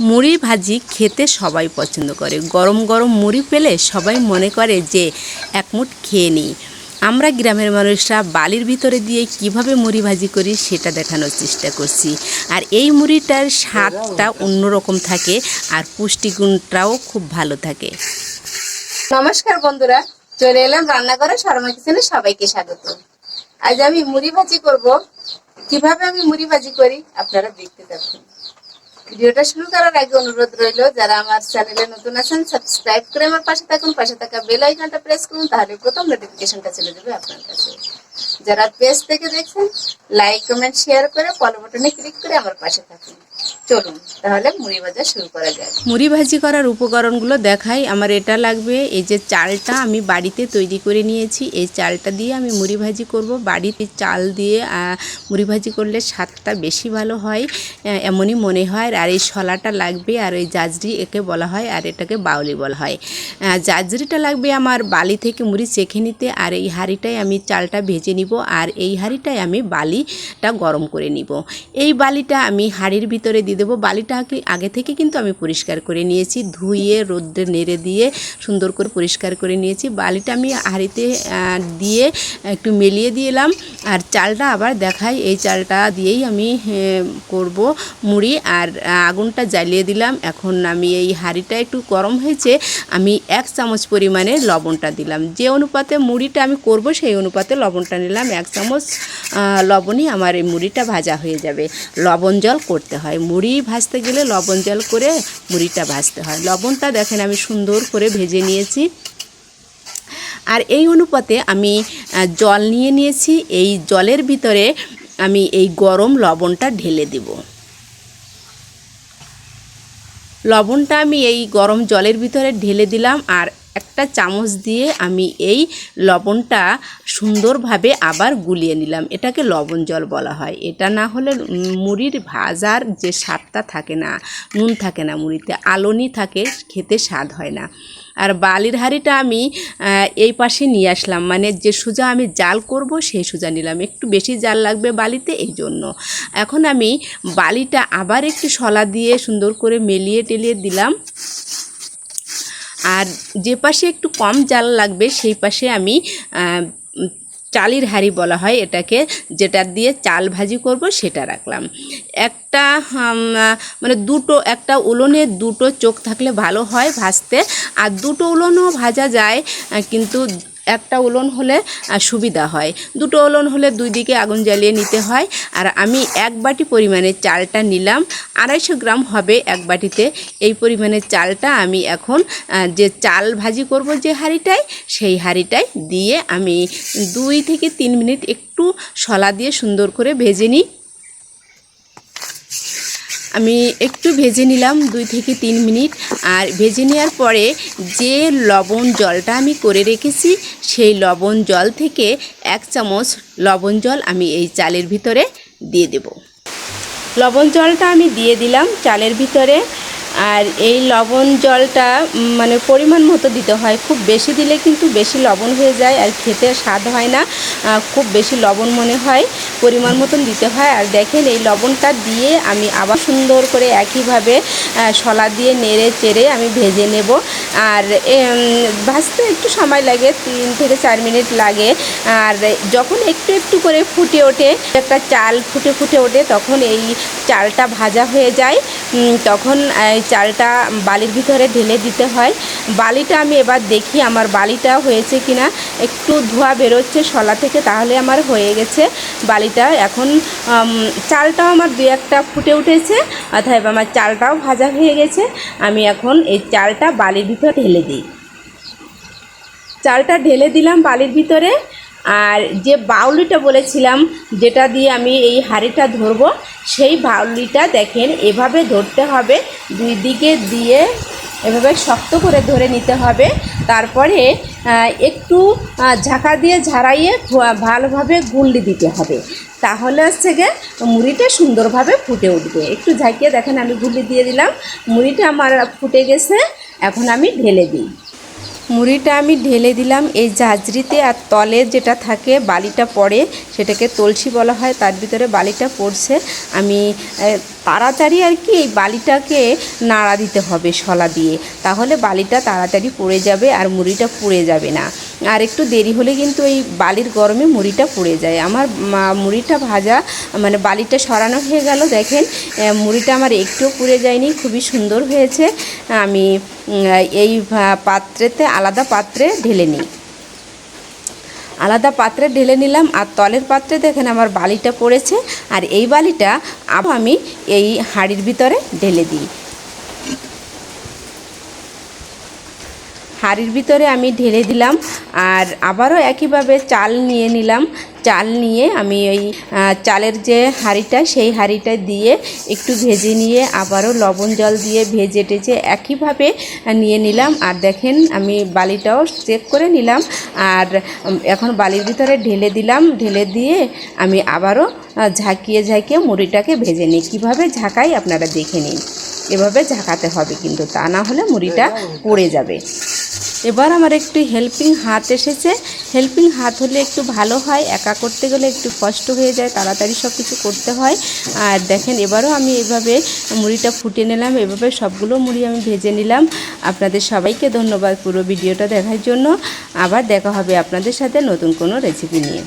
মুড়ি ভাজি খেতে সবাই পছন্দ করে। গরম গরম মুড়ি পেলে সবাই মনে করে যে এক মুঠ খেয়ে নিই। আমরা গ্রামের মানুষরা বালির ভিতরে দিয়ে কীভাবে মুড়ি ভাজি করি সেটা দেখানোর চেষ্টা করছি। আর এই মুড়িটার স্বাদটা অন্যরকম থাকে আর পুষ্টিগুণটাও খুব ভালো থাকে। নমস্কার বন্ধুরা, চলে এলাম রান্নাঘরে শর্মা কিচেনে সবাইকে স্বাগত। আজ আমি মুড়ি ভাজি করব। কীভাবে আমি মুড়ি ভাজি করি আপনারা দেখতে থাকুন। ভিডিওটা শুরু করার আগে অনুরোধ রইল, যারা আমার চ্যানেলে নতুন আছেন সাবস্ক্রাইব করে আমার পাশে থাকুন, পাশে থাকা বেল আইকনটা প্রেস করুন, তাহলে প্রথম নোটিফিকেশনটা চলে যাবে আপনার কাছে। যারা পেজ থেকে দেখছেন লাইক কমেন্ট শেয়ার করে ফলো বাটনে ক্লিক করে আমার পাশে থাকুন। মুড়ি ভাজা করার উপকরণগুলো দেখাই। আমার এটা লাগবে, এই যে চালটা আমি বাড়িতে তৈরি করে নিয়েছি, এই চালটা দিয়ে আমি মুড়ি ভাজি করব। বাড়িতে চাল দিয়ে মুড়ি ভাজি করলে স্বাদটা বেশি ভালো হয় এমনই মনে হয়। আর এই শলাটা লাগবে, আর এই জাজরি একে বলা হয়, আর এটাকে বাউলি বলা হয়। জাজরিটা লাগবে আমার বালি থেকে মুড়ি চেখে নিতে, আর এই হাঁড়িটায় আমি চালটা ভেজে নিব আর এই হাঁড়িটায় আমি বালিটা গরম করে নিব। এই বালিটা আমি হাঁড়ির ভিতরে দিয়ে দেবো। বালিটা আগে- থেকে কিন্তু আমি পরিষ্কার করে নিয়েছি, ধুয়ে, রোদ্রে নেড়ে দিয়ে সুন্দর করে পরিষ্কার করে নিয়েছি। বালিটা আমি হাঁড়িতে দিয়ে একটু মেলিয়ে দিলাম আর চালটা আবার দেখাই। এই চালটা দিয়েই আমি করব মুড়ি আর আগুনটা জ্বালিয়ে দিলাম। এখন আমি এই হাঁড়িটা একটু গরম হয়েছে, আমি এক চামচ পরিমাণে লবণটা দিলাম। যে অনুপাতে মুড়িটা আমি করব, সেই অনুপাতে লবণটা নিলাম এক চামচ লবণই আমার এই মুড়িটা ভাজা হয়ে যাবে। লবণ জল করতে হয়। মুড়ি ভাজতে গেলে লবণ জল করে মুড়িটা ভাজতে হয়। লবণটা দেখেন আমি সুন্দর করে ভেজে নিয়েছি। আর এই অনুপাতে আমি জল নিয়ে নিয়েছি। এই জলের ভিতরে আমি এই গরম লবণটা ঢেলে দেব। লবণটা আমি এই গরম জলের ভিতরে ঢেলে দিলাম। আর একটা চামচ দিয়ে আমি এই লবণটা সুন্দরভাবে আবার গুলিয়ে নিলাম। এটাকে লবণ জল বলা হয়। এটা না হলে মুড়ির ভাজার যে স্বাদটা থাকে না, নুন থাকে না মুড়িতে, আলনি থাকে, খেতে স্বাদ হয় না। আর বালির হাঁড়িটা আমি এই পাশে নিয়ে আসলাম। মানে যে সোজা আমি জাল করব সেই সোজা নিলাম। একটু বেশি জাল লাগবে বালিতে এই জন্য। এখন আমি বালিটা আবার একটু শলা দিয়ে সুন্দর করে মেলিয়ে টেলিয়ে দিলাম। আর যে পাশে একটু কম জাল লাগবে, সেই পাশে আমি চালির হাড়ি বলা হয় এটাকে, যেটা দিয়ে চাল ভাজি করব সেটা রাখলাম। একটা মানে দুটো, একটা উলনে দুটো চোখ থাকলে ভালো হয় ভাজতে। আর দুটো উলনও ভাজা যায়, কিন্তু একটা উলন হলে সুবিধা হয়। দুটো উলন হলে দুই দিকে আগুন জ্বালিয়ে নিতে হয়। আর আমি এক বাটি পরিমাণে চালটা নিলাম। আড়াইশো গ্রাম হবে এক বাটিতে। এই পরিমাণে চালটা আমি এখন যে চাল ভাজি করব যে হাঁড়িটায়, সেই হাঁড়িটায় দিয়ে আমি দুই থেকে তিন মিনিট একটু শলা দিয়ে সুন্দর করে ভেজে নিই। আমি একটু ভেজে নিলাম দুই থেকে তিন মিনিট। আর ভেজে নেওয়ার পরে যে লবণ জলটা আমি করে রেখেছি, সেই লবণ জল থেকে এক চামচ লবণ জল আমি এই চালের ভিতরে দিয়ে দেব। লবণ জলটা আমি দিয়ে দিলাম চালের ভিতরে। আর এই লবণ জলটা মানে পরিমাণ মতো দিতে হয়। খুব বেশি দিলে কিন্তু বেশি লবণ হয়ে যায় আর খেতে স্বাদ হয় না। খুব বেশি লবণ মনে হয়, পরিমাণ মতন দিতে হয়। আর দেখেন এই লবণটা দিয়ে আমি আবার সুন্দর করে একইভাবে শলা দিয়ে নেড়ে চেড়ে আমি ভেজে নেব। আর ভাজতে একটু সময় লাগে, তিন থেকে চার মিনিট লাগে। আর যখন একটু একটু করে ফুটে ওঠে, একটা চাল ফুটে ফুটে ওঠে, তখন এই চালটা ভাজা হয়ে যায়। তখন চালটা বালির ভিতরে ঢেলে দিতে হয়। বালিটা আমি এবার দেখি আমার বালিটা হয়েছে কিনা। একটু ধোয়া বেরোচ্ছে শলা থেকে, তাহলে আমার হয়ে গেছে বালিটা। এখন চালটাও আমার দু একটা ফুটে উঠেছে অর্থাৎ আমার চালটাও ভাজা হয়ে গেছে। আমি এখন এই চালটা বালির ভিতরে ঢেলে দিই। চালটা ঢেলে দিলাম বালির ভিতরে। আর যে বাউলিটা বলেছিলাম, যেটা দিয়ে আমি এই হাঁড়িটা ধরবো, সেই বাউলিটা দেখেন, এভাবে ধরতে হবে, দুই দিকে দিয়ে এভাবে শক্ত করে ধরে নিতে হবে। তারপরে একটু ঝাঁকা দিয়ে ঝাড়াইয়ে ভালোভাবে গুল্লি দিতে হবে। তাহলে হচ্ছে গিয়ে মুড়িটা সুন্দরভাবে ফুটে উঠবে। একটু ঝাঁকিয়ে দেখেন, আমি গুল্লি দিয়ে দিলাম, মুড়িটা আমার ফুটে গেছে, এখন আমি ঢেলে দিই। মুড়িটা আমি ঢেলে দিলাম। এই ঝাঁঝরিতে আর তলে যেটা থাকে, বালিটা পড়ে, সেটাকে তলসি বলা হয়, তার ভিতরে বালিটা পড়ছে। আমি তাড়াতাড়ি আর কি এই বালিটাকে নাড়া দিতে হবে শলা দিয়ে। তাহলে বালিটা তাড়াতাড়ি পড়ে যাবে আর মুড়িটা পুড়ে যাবে না। আর একটু দেরি হলে কিন্তু এই বালির গরমে মুড়িটা পুড়ে যায়। আমার মুড়িটা ভাজা মানে বালিটা সরানো হয়ে গেল, দেখেন মুড়িটা আমার একটুও পুড়ে যায়নি, খুবই সুন্দর হয়েছে। আমি এই পাত্রেতে আলাদা পাত্রে ঢেলে নিই। আলাদা পাত্রে ঢেলে নিলাম, আর তলের পাত্রে দেখেন আমার বালিটা পড়েছে। আর এই বালিটা আবার আমি এই হাঁড়ির ভিতরে ঢেলে দিই। হাঁড়ির ভিতরে আমি ঢেলে দিলাম আর আবারও একইভাবে চাল নিয়ে নিলাম। চাল নিয়ে আমি ওই চালের যে হাঁড়িটা সেই হাঁড়িটা দিয়ে একটু ভেজে নিয়ে আবারও লবণ জল দিয়ে ভেজে টেজে একইভাবে নিয়ে নিলাম। আর দেখেন আমি বালিটাও চেক করে নিলাম। আর এখন বালির ভিতরে ঢেলে দিলাম। ঢেলে দিয়ে আমি আবারও ঝাঁকিয়ে ঝাঁকিয়ে মুড়িটাকে ভেজে নিই। কীভাবে ঝাঁকাই আপনারা দেখে নিন। এভাবে ঝাঁকাতে হবে কিন্তু তা না হলে মুড়িটা পড়ে যাবে। এবার আমার একটু হেল্পিং হাত এসেছে। হেল্পিং হাত হলে একটু ভালো হয়, একা করতে গেলে একটু কষ্ট হয়ে যায়, তাড়াতাড়ি সব কিছু করতে হয়। আর দেখেন, এবারও আমি এভাবে মুড়িটা ফুটে নিলাম, এভাবে সবগুলো মুড়ি আমি ভেজে নিলাম। আপনাদের সবাইকে ধন্যবাদ পুরো ভিডিওটা দেখার জন্য। আবার দেখা হবে আপনাদের সাথে নতুন কোনো রেসিপি নিয়ে।